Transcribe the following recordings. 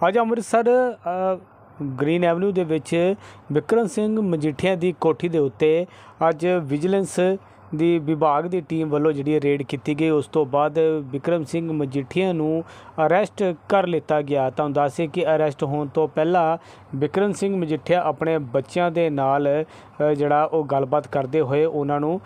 ਅੱਜ ਅੰਮ੍ਰਿਤਸਰ ਅ, green avenue ਦੇ ਵਿੱਚ ਵਿਕਰਮ ਸਿੰਘ ਮਜੀਠੀਆ ਦੀ ਕੋਠੀ ਦੇ ਉੱਤੇ ਅੱਜ ਵਿਜੀਲੈਂਸ ਦੀ ਵਿਭਾਗ ਦੀ ਟੀਮ ਵੱਲੋਂ ਜਿਹੜੀ ਰੇਡ ਕੀਤੀ ਗਈ, ਉਸ ਤੋਂ ਬਾਅਦ ਵਿਕਰਮ ਸਿੰਘ ਮਜੀਠੀਆ ਨੂੰ ਅਰੈਸਟ ਕਰ ਲਿੱਤਾ ਗਿਆ। ਤਾਂ ਦੱਸੇ ਕਿ ਅਰੈਸਟ ਹੋਣ ਤੋਂ ਪਹਿਲਾਂ ਵਿਕਰਮ ਸਿੰਘ ਮਜੀਠੀਆ ਆਪਣੇ ਬੱਚਿਆਂ ਦੇ ਨਾਲ ਜਿਹੜਾ ਉਹ ਗੱਲਬਾਤ ਕਰਦੇ ਹੋਏ ਉਹਨਾਂ ਨੂੰ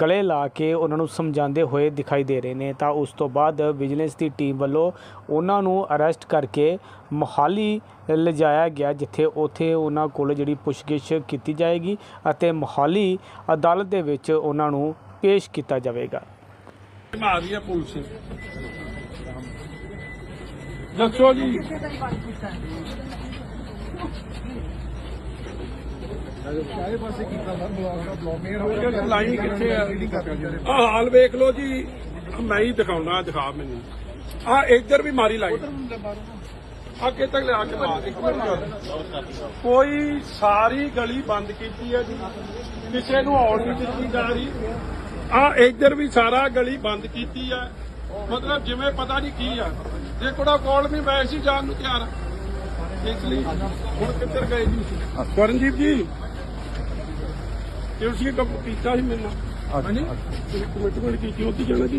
ਗਲੇ ਲਾ ਕੇ ਉਹਨਾਂ ਨੂੰ ਸਮਝਾਉਂਦੇ ਹੋਏ ਦਿਖਾਈ ਦੇ ਰਹੇ ਨੇ। ਤਾਂ ਉਸ ਤੋਂ ਬਾਅਦ ਵਿਜੀਲੈਂਸ ਦੀ ਟੀਮ ਵੱਲੋਂ ਉਹਨਾਂ ਨੂੰ ਅਰੈਸਟ ਕਰਕੇ ਮੋਹਾਲੀ ਲਿਜਾਇਆ ਗਿਆ, ਜਿੱਥੇ ਉਥੇ ਉਹਨਾਂ ਕੋਲ ਜਿਹੜੀ ਪੁੱਛਗਿੱਛ ਕੀਤੀ ਜਾਏਗੀ ਅਤੇ ਮੋਹਾਲੀ ਅਦਾਲਤ ਦੇ ਵਿੱਚ ਉਹਨਾਂ ਨੂੰ ਪੇਸ਼ ਕੀਤਾ ਜਾਵੇਗਾ। ਮਾਰੀ ਪੁਲਿਸ। ਦੱਸੋ ਜੀ। ਲਾਈਨ ਕਿੱਥੇ ਆ ਆ ਹਾਲ ਵੇਖ ਲਓ ਜੀ। ਮੈਂ ਹੀ ਦਿਖਾਉਣਾ, ਦਿਖਾ ਮੈਨੂੰ। ਆ ਇੱਧਰ ਵੀ ਮਾਰੀ ਲਾਈ। ਕਿੱਥੇ ਤੱਕ ਲਿਆ ਕੇ ਮਾਰ ਇੱਕ ਮਿੰਟ। ਕੋਈ ਸਾਰੀ ਗਲੀ ਬੰਦ ਕੀਤੀ ਹੈ ਜੀ। ਕਿਸੇ ਨੂੰ ਆਉਣ ਨਹੀਂ ਦਿੱਤੀ ਜਾ ਰਹੀ। ਆ ਇੱਧਰ ਵੀ ਸਾਰਾ ਗਲੀ ਬੰਦ ਕੀਤੀ ਆ ਮਤਲਬ ਜਿਵੇਂ ਪਤਾ ਨਹੀਂ ਕੀ ਆ। ਜੇ ਕੋੜਾ ਕੋਲ ਵੀ ਮੈਂ ਸੀ ਜਾਣ ਨੂੰ ਤਿਆਰ। ਇਸ ਲਈ ਹੁਣ ਕਿੱਧਰ ਗਏ ਜੀ? ਕਰਨਜੀਤ ਜੀ ਤੁਸੀਂ ਕੰਮ ਕੀਤਾ ਸੀ ਮੈਨੂੰ। ਹਾਂਜੀ ਇੱਕ ਮਿੰਟ ਮਿੰਟ ਕੀਤੀ ਉੱਥੇ ਜਾਣਾ ਜੀ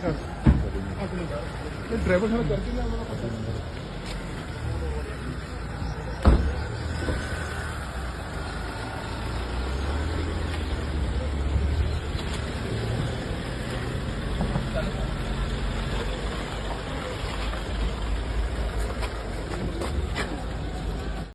ਕਰ। ਡਰਾਈਵਰ ਸਾਨੂੰ ਕਰਕੇ ਲਿਆ